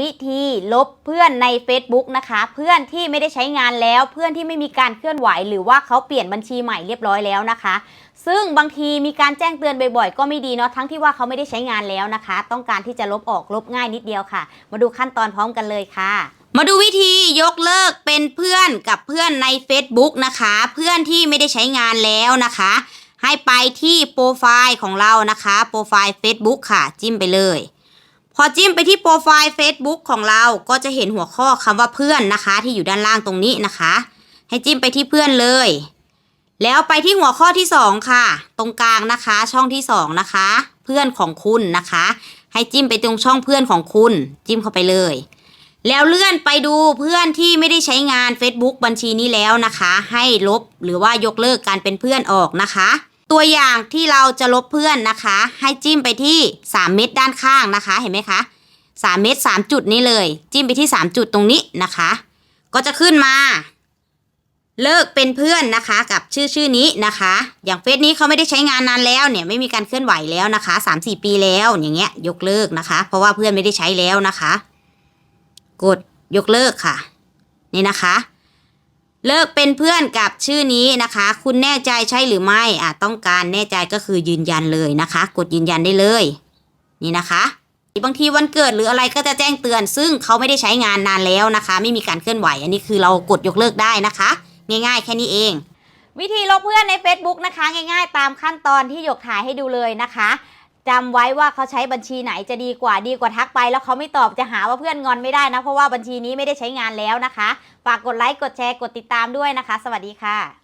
วิธีลบเพื่อนใน Facebook นะคะ เพื่อนที่ไม่ได้ใช้งานแล้ว เพื่อนที่ไม่มีการเคลื่อนไหว หรือว่าเขาเปลี่ยนบัญชีใหม่เรียบร้อยแล้วนะคะ ซึ่งบางทีมีการแจ้งเตือนบ่อยๆ ก็ไม่ดีเนาะทั้งที่ว่าเขาไม่ได้ใช้งานแล้วนะคะ ต้องการที่จะลบออกลบง่ายนิดเดียวค่ะ มาดูขั้นตอนพร้อมกันเลยค่ะมาดูวิธียกเลิกเป็นเพื่อนกับเพื่อนใน Facebook นะคะ เพื่อนที่ไม่ได้ใช้งานแล้วนะคะ ให้ไปที่โปรไฟล์ของเรานะคะ โปรไฟล์ Facebook ค่ะ จิ้มไปเลย พอจิ้มไปที่โปรไฟล์ Facebook ของเราก็จะเห็นหัวข้อคำว่าเพื่อนนะคะ ที่อยู่ด้านล่างตรงนี้นะคะ ให้จิ้มไปที่เพื่อนเลย แล้วไปที่หัวข้อที่ 2 ค่ะ ตรงกลางนะคะ ช่องที่ 2 นะคะ เพื่อนของคุณนะคะ ให้จิ้มไปตรงช่องเพื่อนของคุณ จิ้มเข้าไปเลย แล้วเลื่อนไปดูเพื่อนที่ไม่ได้ใช้งาน Facebook บัญชีนี้แล้วนะคะ ให้ลบหรือว่ายกเลิกการเป็นเพื่อนออกนะคะ ตัวอย่างที่เราจะลบเพื่อนนะคะ ให้จิ้มไปที่ 3 เม็ดด้านข้างนะคะ เห็นไหมคะ 3 เม็ด3จุดนี้เลย จิ้มไปที่ 3 จุดตรงนี้นะคะ ก็จะขึ้นมา เลิกเป็นเพื่อนนะคะ กับชื่อชื่อนี้นะคะ อย่างเฟซนี้เขาไม่ได้ใช้งานนานแล้วเนี่ยไม่มีการเคลื่อนไหวแล้วนะคะสามสี่ปีแล้วอย่างเงี้ยยกเลิกนะคะ เพราะว่าเพื่อนไม่ได้ใช้แล้วนะคะ กดยกเลิกค่ะ นี่นะคะ เลิกเป็นเพื่อนกับชื่อนี้นะคะ คุณแน่ใจใช่หรือไม่อะต้องการแน่ใจก็คือยืนยันเลยนะคะ กดยืนยันได้เลย นี่นะคะบางทีวันเกิดหรืออะไรก็จะแจ้งเตือน ซึ่งเขาไม่ได้ใช้งานนานแล้วนะคะ ไม่มีการเคลื่อนไหว อันนี้คือเรากดยกเลิกได้นะคะ ง่ายๆ แค่นี้เอง วิธีลบเพื่อนใน Facebook นะคะ ง่าย ๆ ตามขั้นตอนที่หยกถ่ายให้ดูเลยนะคะ จำไว้ว่าเขาใช้บัญชีไหนจะดีกว่าดีกว่าทักไป แล้วเขาไม่ตอบจะหาว่าเพื่อนงอนไม่ได้นะ เพราะว่าบัญชีนี้ไม่ได้ใช้งานแล้วนะคะ ฝากกดไลค์กดแชร์กดติดตามด้วยนะคะ สวัสดีค่ะ